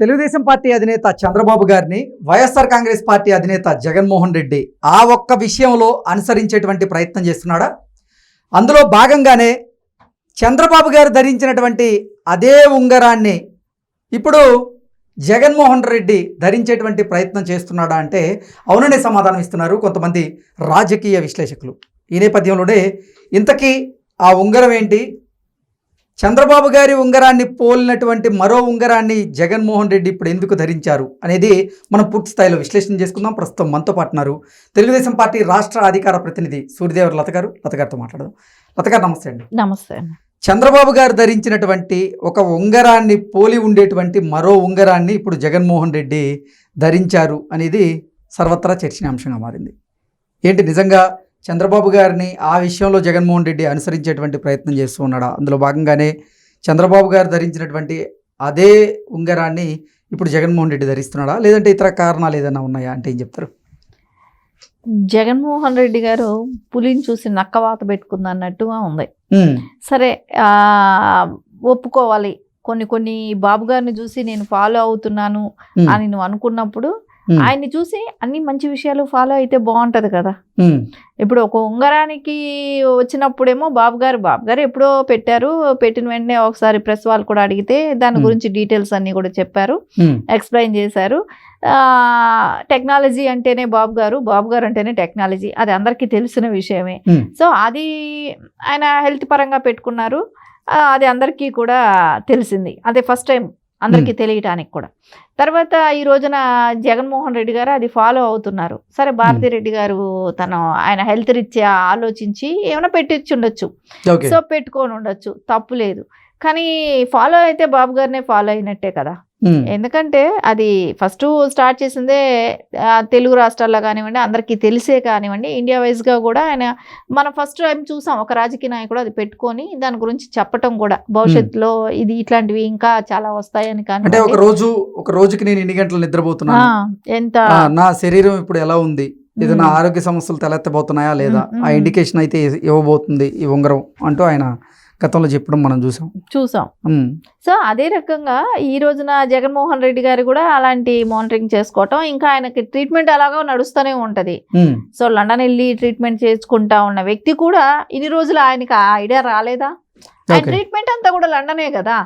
Telugu Desam party అధినేత చంద్రబాబు గారిని YSR Congress party అధినేత జగన్మోహన్ రెడ్డి ఆ ఒక్క విషయంలో అనుసరించేటువంటి ప్రయత్నం చేస్తున్నాడా? అందులో భాగంగానే చంద్రబాబు గారు ధరించినటువంటి అదే ఉంగరాన్ని ఇప్పుడు జగన్మోహన్ రెడ్డి ధరించేటువంటి ప్రయత్నం చేస్తున్నాడా అంటే అవుననే సమాధానం ఇస్తున్నారు కొంతమంది రాజకీయ విశ్లేషకులు. ఈ నేపథ్యంలోనే ఇంతకీ ఆ ఉంగరం ఏంటి? చంద్రబాబు గారి ఉంగరాన్ని పోలినటువంటి మరో ఉంగరాన్ని జగన్మోహన్ రెడ్డి ఇప్పుడు ఎందుకు ధరించారు అనేది మనం పూర్తి స్థాయిలో విశ్లేషణ చేసుకుందాం. ప్రస్తుతం మనతో పాటున్నారు తెలుగుదేశం పార్టీ రాష్ట్ర అధికార ప్రతినిధి సూర్యదేవర్ లత గారు. లత గారితో మాట్లాడదాం. లత గారు నమస్తే అండి. నమస్తే చంద్రబాబు గారు ధరించినటువంటి ఒక ఉంగరాన్ని పోలి ఉండేటువంటి మరో ఉంగరాన్ని ఇప్పుడు జగన్మోహన్ రెడ్డి ధరించారు అనేది సర్వత్రా చర్చనీయాంశంగా మారింది. ఏంటి నిజంగా చంద్రబాబు గారిని ఆ విషయంలో జగన్మోహన్ రెడ్డి అనుసరించేటువంటి ప్రయత్నం చేస్తూ ఉన్నాడా? అందులో భాగంగానే చంద్రబాబు గారు ధరించినటువంటి అదే ఉంగరాన్ని ఇప్పుడు జగన్మోహన్ రెడ్డి ధరిస్తున్నాడా? లేదంటే ఇతర కారణాలు ఏదైనా ఉన్నాయా అంటే ఏం చెప్తారు? జగన్మోహన్ రెడ్డి గారు పులిని చూసి నక్కవాత పెట్టుకుంది అన్నట్టుగా ఉంది. సరే ఒప్పుకోవాలి. కొన్ని కొన్ని బాబు గారిని చూసి నేను ఫాలో అవుతున్నాను అని నువ్వు అనుకున్నప్పుడు ఆయన్ని చూసి అన్ని మంచి విషయాలు ఫాలో అయితే బాగుంటది కదా. ఇప్పుడు ఒక ఉంగరానికి వచ్చినప్పుడేమో బాబు గారు బాబు గారు ఎప్పుడో పెట్టారు పెట్టిన వెంటనే ఒకసారి ప్రెస్ వాళ్ళు కూడా అడిగితే దాని. గురించి డీటెయిల్స్ అన్ని కూడా చెప్పారు ఎక్స్ప్లెయిన్ చేశారు. టెక్నాలజీ అంటేనే బాబు గారు బాబు గారు అంటేనే టెక్నాలజీ అది అందరికీ తెలిసిన విషయమే. సో అది ఆయన హెల్త్ పరంగా పెట్టుకున్నారు అది అందరికీ కూడా తెలిసింది. అదే ఫస్ట్ టైం అందరికీ తెలియటానికి కూడా. తర్వాత ఈ రోజున జగన్మోహన్ రెడ్డి గారు అది ఫాలో అవుతున్నారు. సరే భారతీ రెడ్డి గారు తను ఆయన హెల్త్ రీత్యా ఆలోచించి ఏమైనా పెట్టించి ఉండొచ్చు సో పెట్టుకొని ఉండొచ్చు తప్పు లేదు. కానీ ఫాలో అయితే బాబు గారినే ఫాలో అయినట్టే కదా. ఉమ్, ఎందుకంటే అది ఫస్ట్ స్టార్ట్ చేసిందే తెలుగు రాష్ట్రాల్లో కానివ్వండి అందరికీ తెలిసే కానివ్వండి ఇండియా వైజ్గా కూడా ఆయన మనం ఫస్ట్ టైం చూసాం ఒక రాజకీయ నాయకుడు అది పెట్టుకొని దాని గురించి చెప్పటం కూడా. భవిష్యత్తులో ఇది ఇట్లాంటివి ఇంకా చాలా వస్తాయని ఒక రోజు ఒక రోజుకి నేను ఎన్ని గంటలు నిద్రపోతున్నాను? ఎంత? నా శరీరం ఇప్పుడు ఎలా ఉంది? ఏదైనా ఆరోగ్య సమస్యలు తలెత్తబోతున్నాయా లేదా? ఆ. ఇండికేషన్ అయితే ఇవ్వబోతుంది ఈ ఉంగరం అంటూ ఆయన గతంలో చెప్పడం మనం చూసాం. చూసాం. సో అదే రకంగా ఈ రోజున జగన్మోహన్ రెడ్డి గారు కూడా అలాంటి మానిటరింగ్ చేసుకోవటం ఇంకా ఆయనకి ట్రీట్మెంట్ అలాగా నడుస్తూనే ఉంటది. సో లండన్ వెళ్ళి ట్రీట్మెంట్ చేసుకుంటా ఉన్న వ్యక్తి కూడా ఇన్ని రోజులు ఆయనకి ఆ ఐడియా రాలేదా? ఆయన ట్రీట్మెంట్ అంతా కూడా లండనే కదా?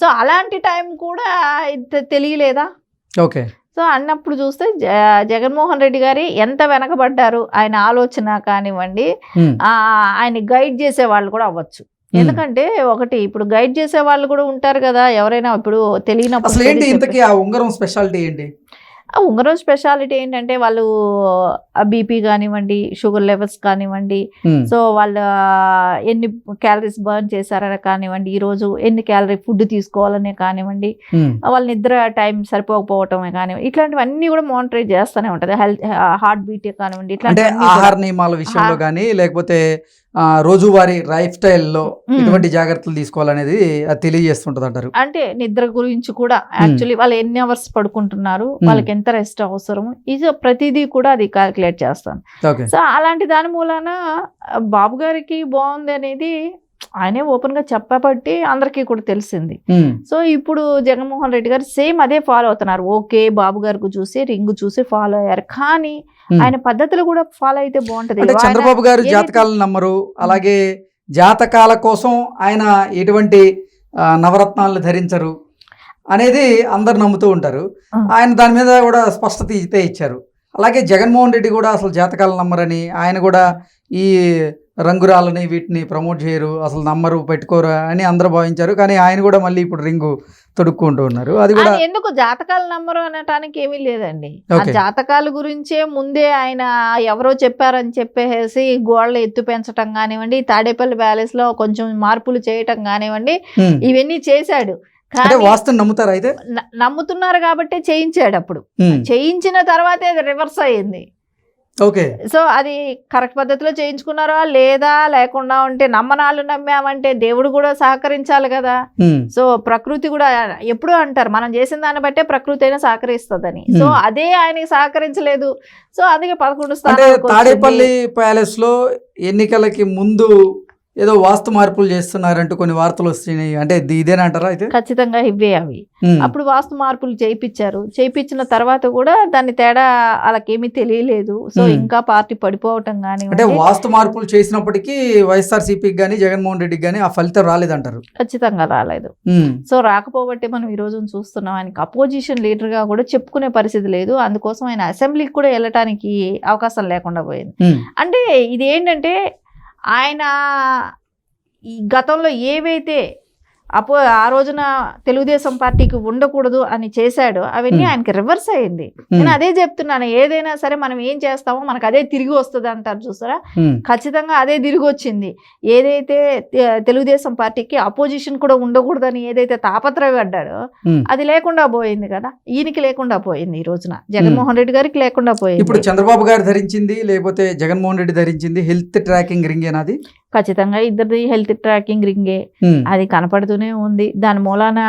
సో అలాంటి టైం కూడా ఇంత తెలియలేదా? ఓకే సో అన్నప్పుడు చూస్తే జగన్మోహన్ రెడ్డి గారి ఎంత వెనకబడ్డారు? ఆయన ఆలోచన కానివ్వండి ఆ, ఆయన గైడ్ చేసే వాళ్ళు కూడా అవ్వచ్చు. ఉమ్. ఎందుకంటే ఒకటి ఇప్పుడు గైడ్ చేసే వాళ్ళు కూడా ఉంటారు కదా ఎవరైనా ఇప్పుడు తెలియనప్పుడు అసలు ఏంటి తెలిసి ఇంతకీ ఆ ఉంగరం స్పెషాలిటీ ఏంటి? ఉంగరం స్పెషాలిటీ ఏంటంటే వాళ్ళు బీపీ కానివ్వండి షుగర్ లెవెల్స్ కానివ్వండి ఉమ్, సో వాళ్ళ ఎన్ని క్యాలరీస్ బర్న్ చేశారని కానివ్వండి ఈరోజు ఎన్ని క్యాలరీ ఫుడ్ తీసుకోవాలనే కానివ్వండి ఉమ్, వాళ్ళ నిద్ర టైం సరిపోకపోవటమే కానివ్వండి ఇట్లాంటివన్నీ కూడా మానిటర్ చేస్తూనే ఉంటుంది. హెల్త్ హార్ట్ బీట్ కానివ్వండి కూడా. ఆహార నియమాల విషయంలో కానీ లేకపోతే రోజువారీ లైఫ్ స్టైల్లో. ఎటువంటి జాగ్రత్తలు తీసుకోవాలనేది తెలియజేస్తుంటది అంటారు అంటే నిద్ర గురించి కూడా యాక్చువల్లీ వాళ్ళు ఎన్ని అవర్స్ పడుకుంటున్నారు వాళ్ళకి ఎంత రెస్ట్ అవసరము ఇది ప్రతిదీ కూడా అది క్యాలిక్యులేట్ చేస్తాను. సో అలాంటి దాని మూలాన బాబు గారికి బాగుంది అనేది ఆయనే ఓపెన్గా చెప్పబట్టి అందరికీ కూడా తెలిసింది. సో ఇప్పుడు జగన్మోహన్ రెడ్డి గారు సేమ్ అదే ఫాలో అవుతున్నారు. ఓకే బాబు గారికి చూసి రింగు చూసి ఫాలో అయ్యారు. కానీ. ఆయన పద్ధతులు కూడా ఫాలో అయితే బాగుంటది. చంద్రబాబు గారు జాతకాలను నమ్మరు అలాగే జాతకాల కోసం ఆయన ఎటువంటి నవరత్నాలను ధరించరు అనేది అందరు నమ్ముతూ ఉంటారు. ఆయన దాని మీద కూడా స్పష్టత అయితే ఇచ్చారు. అలాగే జగన్మోహన్ రెడ్డి కూడా అసలు జాతకాలు నమ్మరని ఆయన కూడా ఈ రంగురాలని వీటిని ప్రమోట్ చేయరు అసలు నమ్మరు పెట్టుకోరు అని అందరూ భావించారు. కానీ ఆయన కూడా మళ్ళీ ఇప్పుడు రింగు తొడుక్కుంటూ ఉన్నారు. అది కూడా ఎందుకు జాతకాలు నమ్మరు అనటానికి ఏమీ లేదండి. ఆ. జాతకాల గురించే ముందే ఆయన ఎవరో చెప్పారని చెప్పేసి గోడలు ఎత్తు పెంచటం కానివ్వండి తాడేపల్లి ప్యాలెస్లో కొంచెం మార్పులు చేయటం కానివ్వండి ఇవన్నీ చేశాడు. అంటే నమ్ముతారు అయితే? నమ్ముతున్నారు కాబట్టి చేయించాడు అప్పుడు. చేయించిన తర్వాతే రివర్స్ అయ్యింది. ఓకే. సో అది కరెక్ట్ పద్ధతిలో చేయించుకున్నారా? లేదా? లేకుండా ఉంటే నమ్మనాలు నమ్మామంటే దేవుడు కూడా సహకరించాలి కదా. సో ప్రకృతి కూడా ఎప్పుడూ అంటారు మనం చేసిన దాన్ని బట్టే ప్రకృతి అయినా సహకరిస్తుందని. సో. అదే ఆయనకి సహకరించలేదు. సో అందుకే పదకొండు వచ్చింది. తాడేపల్లి ప్యాలెస్లో ఎన్నికలకి ముందు ఏదో వాస్తు మార్పులు చేస్తున్నారంటూ కొన్ని వార్తలు వస్తున్నాయి. అంటే ఇది ఇదేనంటారా అయితే? ఖచ్చితంగా ఇవే అవి. అప్పుడు వాస్తు మార్పులు చేయించారు. చేయించిన తర్వాత కూడా దాని తేడా వాళ్ళకేమీ తెలియలేదు. సో. ఇంకా పార్టీ పడిపోవటం కానీ అంటే వాస్తు మార్పులు చేసినప్పటికీ వైఎస్ఆర్ సిపికి కానీ జగన్మోహన్ రెడ్డికి కానీ ఆ ఫలితం రాలేదంటారు. ఖచ్చితంగా రాలేదు. సో రాకపోబట్టే మనం ఈ రోజు చూస్తున్నాం. ఆయనకి అపోజిషన్ లీడర్గా కూడా చెప్పుకునే పరిస్థితి లేదు. అందుకోసం ఆయన అసెంబ్లీకి కూడా వెళ్ళటానికి అవకాశం లేకుండా పోయింది. అంటే ఇది ఏంటంటే ఆయన ఈ గతంలో ఏవైతే అపో ఆ రోజున తెలుగుదేశం పార్టీకి ఉండకూడదు అని చేశాడో. అవన్నీ. ఆయనకి రివర్స్ అయింది. నేను అదే చెప్తున్నాను. ఏదైనా సరే మనం ఏం చేస్తామో మనకు అదే తిరిగి వస్తుంది అంటారు చూసారా? ఖచ్చితంగా అదే తిరిగి వచ్చింది. ఏదైతే తెలుగుదేశం పార్టీకి అపోజిషన్ కూడా ఉండకూడదని ఏదైతే తాపత్రయపడ్డాడో. అది లేకుండా పోయింది కదా? ఈయనకి లేకుండా పోయింది ఈ రోజున. జగన్మోహన్ రెడ్డి గారికి లేకుండా ఇప్పుడు పోయింది చంద్రబాబు గారు ధరించింది లేకపోతే జగన్మోహన్ రెడ్డి ధరించింది హెల్త్ ట్రాకింగ్ రింగ్ ఏనాది ఖచ్చితంగా ఇద్దరిది హెల్త్ ట్రాకింగ్ రింగే. అది కనపడుతూనే ఉంది. దాని మూలాన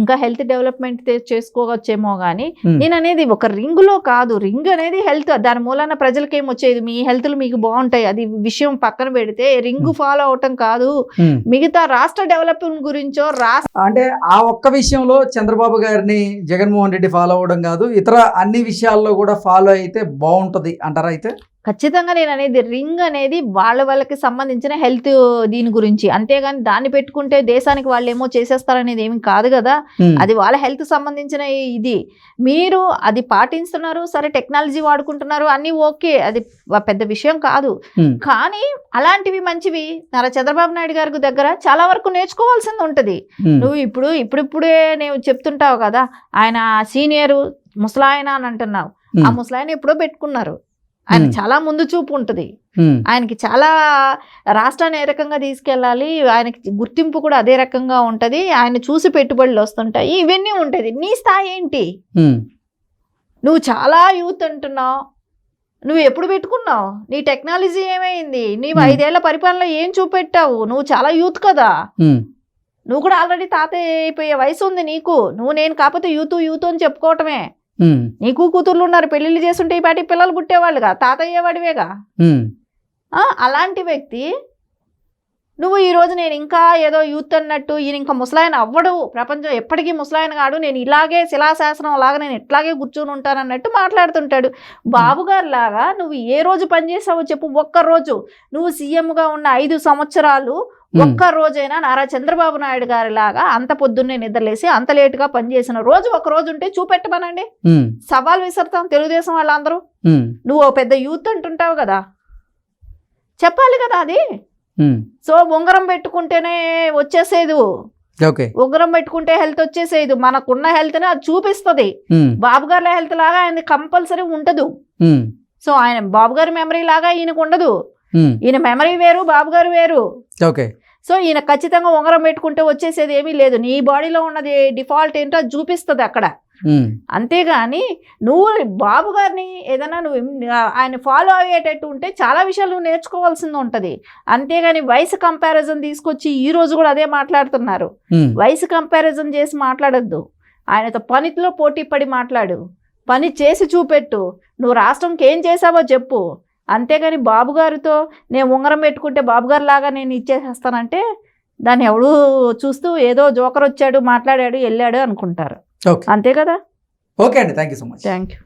ఇంకా హెల్త్ డెవలప్మెంట్ చేసుకోవచ్చేమో కానీ నేను అనేది ఒక రింగులో కాదు. రింగ్ అనేది హెల్త్ దాని మూలాన ప్రజలకి ఏం వచ్చేది? మీ హెల్త్లు మీకు బాగుంటాయి. అది విషయం పక్కన పెడితే రింగ్ ఫాలో అవటం కాదు. మిగతా రాష్ట్ర డెవలప్మెంట్ గురించో రాష్ట్ర అంటే ఆ ఒక్క విషయంలో చంద్రబాబు గారిని జగన్మోహన్ రెడ్డి ఫాలో అవ్వడం కాదు. ఇతర అన్ని విషయాల్లో కూడా ఫాలో అయితే బాగుంటది అంటారా అయితే? ఖచ్చితంగా నేను అనేది రింగ్ అనేది వాళ్ళ వాళ్ళకి సంబంధించిన హెల్త్ దీని గురించి. అంతేగాని దాన్ని పెట్టుకుంటే దేశానికి వాళ్ళు ఏమో చేసేస్తారనేది ఏమి కాదు కదా. అది వాళ్ళ హెల్త్ సంబంధించిన ఇది. మీరు అది పాటిస్తున్నారు సరే టెక్నాలజీ వాడుకుంటున్నారు అన్నీ ఓకే. అది పెద్ద విషయం కాదు. కానీ అలాంటివి మంచివి నారా చంద్రబాబు నాయుడు గారి దగ్గర చాలా వరకు నేర్చుకోవాల్సింది ఉంటుంది. నువ్వు ఇప్పుడు ఇప్పుడిప్పుడే నేను చెప్తుంటావు కదా ఆయన సీనియర్ ముసలాయన అని అంటున్నావు. ఆ ముసలాయన ఎప్పుడో పెట్టుకున్నారు. ఆయన. చాలా ముందు చూపు ఉంటుంది. ఆయనకి చాలా రాష్ట్రాన్ని ఏ రకంగా తీసుకెళ్ళాలి ఆయనకి గుర్తింపు కూడా అదే రకంగా ఉంటుంది ఆయన చూసి పెట్టుబడులు వస్తుంటాయి ఇవన్నీ ఉంటుంది. నీ స్థాయి ఏంటి? నువ్వు చాలా యూత్ అంటున్నావు. నువ్వు ఎప్పుడు పెట్టుకున్నావు? నీ టెక్నాలజీ ఏమైంది? నీవు. ఐదేళ్ళ పరిపాలనలో ఏం చూపెట్టావు? నువ్వు చాలా యూత్ కదా. నువ్వు కూడా ఆల్రెడీ తాతయ్య అయిపోయే వయసు ఉంది నీకు. నువ్వు నేను కాకపోతే యూత్ యూత్ అని చెప్పుకోవటమే. నీకు కూతుర్లు ఉన్నారు పెళ్ళిళ్ళు చేస్తుంటే ఈ పాటి పిల్లలు పుట్టేవాళ్ళుగా తాతయ్య వాడివేగా? అలాంటి వ్యక్తి నువ్వు ఈ రోజు నేను ఇంకా ఏదో యూత్ అన్నట్టు ఈయన ఇంకా ముసలాయన అవ్వడు ప్రపంచం ఎప్పటికీ ముసలాయన కాడు నేను ఇలాగే శిలాశాసనం లాగా నేను ఇట్లాగే కూర్చొని ఉంటాను అన్నట్టు మాట్లాడుతుంటాడు. బాబు గారు లాగా నువ్వు ఏ రోజు పనిచేసావో చెప్పు ఒక్క రోజు నువ్వు సీఎంగా ఉన్న ఐదు సంవత్సరాలు ఒక్క రోజైనా నారా చంద్రబాబు నాయుడు గారి లాగా అంత పొద్దున్నే నిద్రలేసి అంత లేటుగా పనిచేసిన రోజు ఒక రోజు ఉంటే చూపెట్టమనండి. సవాల్ విసరుతాం తెలుగుదేశం వాళ్ళందరూ. నువ్వు పెద్ద యూత్ అంటుంటావు కదా. చెప్పాలి కదా అది. సో ఉంగరం పెట్టుకుంటేనే వచ్చేసేది. ఉంగరం పెట్టుకుంటే హెల్త్ వచ్చేసేది. మనకున్న హెల్త్ని అది చూపిస్తుంది. బాబు గారి హెల్త్ లాగా ఆయన కంపల్సరీ ఉండదు సో ఆయన బాబు గారి మెమరీ లాగా ఈయనకు ఉండదు ఈయన మెమరీ వేరు బాబు గారు వేరు. ఓకే. సో ఈయన ఖచ్చితంగా ఉంగరం పెట్టుకుంటే వచ్చేసేది ఏమీ లేదు. నీ బాడీలో ఉన్నది డిఫాల్ట్ ఏంటో చూపిస్తుంది అక్కడ. అంతేగాని నువ్వు బాబు గారిని ఏదైనా నువ్వు ఆయన ఫాలో అయ్యేటట్టు ఉంటే చాలా విషయాలు నువ్వు నేర్చుకోవాల్సింది ఉంటుంది. అంతేగాని వయసు కంపారిజన్ తీసుకొచ్చి ఈ రోజు కూడా అదే మాట్లాడుతున్నారు. వయసు కంపారిజన్ చేసి మాట్లాడొద్దు. ఆయనతో పనిలో పోటీ పడి మాట్లాడు. పని చేసి చూపెట్టు. నువ్వు రాష్ట్రంకి ఏం చేసావో చెప్పు. అంతేగాని బాబు గారితో నేను ఉంగరం పెట్టుకుంటే బాబు గారు లాగా నేను ఇచ్చేసేస్తానంటే దాన్ని ఎవడు చూస్తూ ఏదో జోకర్ వచ్చాడు మాట్లాడాడు వెళ్ళాడు అనుకుంటారు. అంతే కదా? ఓకే అండి. Thank you so much. Thank you